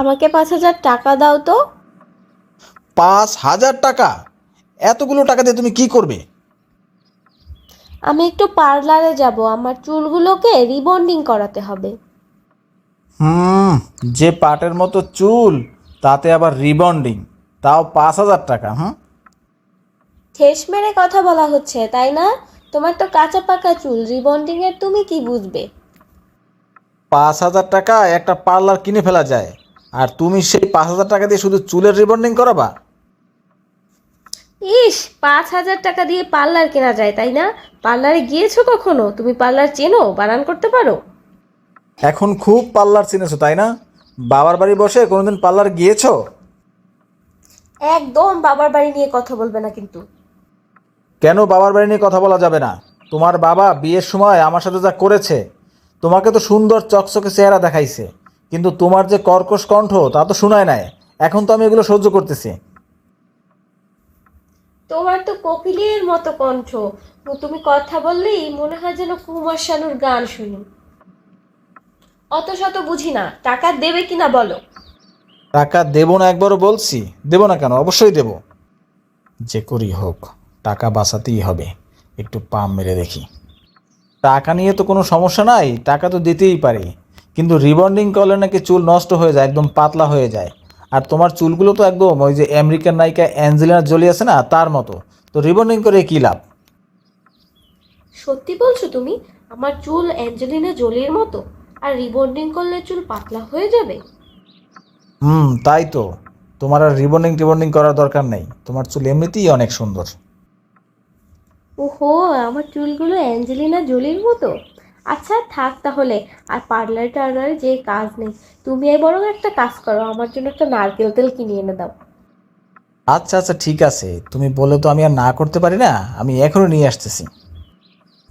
আমাকে পাঁচ হাজার টাকা দাও তো। পাঁচ হাজার টাকা? এতগুলো টাকা দিয়ে তুমি কি করবে? আমি একটু পার্লারে যাব আমার চুলগুলোকে রিবন্ডিং করাতে হবে। হুম যে পাটের মতো চুল তাতে আবার রিবন্ডিং তাও পাঁচ হাজার টাকা হুম? ঠেস মেরে কথা বলা হচ্ছে তাই না? তোমার তো কাঁচা পাকা চুল রিবন্ডিং এর তুমি কি বুঝবে? পাঁচ হাজার টাকা একটা পার্লার কিনে ফেলা যায়। আর তুমি সেই পাঁচ হাজার টাকা দিয়ে শুধু চুলের রিবন্ডিং করাবা? ইস পাঁচ হাজার টাকা দিয়ে পার্লার কেনা যায় তাই না? পার্লারে গিয়েছো কখনো? তুমি পার্লার চেনো বানান করতে পারো? এখন খুব পার্লার চিনেছো তাই না? বাবার বাড়ি বসে কোনোদিন পার্লার গিয়েছো? একদম বাবার বাড়ি নিয়ে কথা বলবে না কিন্তু। কেন বাবার বাড়ি নিয়ে কথা বলা যাবে না? তোমার বাবা বিয়ের সময় আমার সাথে যা করেছে তোমাকে তো সুন্দর চকচকে চেহারা দেখাইছে। কিন্তু তোমার যে কর্কশ কণ্ঠ তা তো শোনায় নাই। এখন তো আমি এগুলো সহ্য করতেছি। তোমার তো কোকিলের মতো কণ্ঠ। তুমি কথা বললেই মনে হয় যেন কুমার শানুর গান শুনি। অত শত বুঝি না টাকা দেবে কিনা বলো। টাকা দেবো না একবারও বলছি। দেবো না কেন? অবশ্যই দেবো। যে করি হোক টাকা বাঁচাতেই হবে। একটু পাম মেরে দেখি। টাকা নিয়ে তো কোনো সমস্যা নাই টাকা তো দিতেই পারি। কিন্তু রিবন্ডিং করলে নাকি চুল নষ্ট হয়ে যায় একদম পাতলা হয়ে যায়। আর তোমার চুলগুলো তো একদম ওই যে আমেরিকান নায়িকা অ্যাঞ্জেলিনা জলি আছে না তার মতো। তো রিবন্ডিং করে কী লাভ? সত্যি বলছো তুমি? আমার চুল অ্যাঞ্জেলিনা জোলির মতো? আর রিবন্ডিং করলে চুল পাতলা হয়ে যাবে? হুম তাই তো। তোমার আর রিবন্ডিং টিবন্ডিং করার দরকার নেই। তোমার চুল এমনিতেই অনেক সুন্দর। ওহো আমার চুলগুলো অ্যাঞ্জেলিনা জোলির মতো? আচ্ছা থাক তাহলে। আর পার্লার টার্লারে যে কাজ নেই। তুমি এই বরং একটা কাজ করো, আমার জন্য একটা নারকেল তেল কিনে এনে দাও। আচ্ছা আচ্ছা ঠিক আছে। তুমি বলে তো আমি আর না করতে পারি না, আমি এখনও নিয়ে আসতেছি।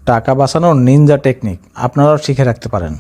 টাকা বাঁচানোর নিনজা টেকনিক আপনারাও শিখে রাখতে পারেন।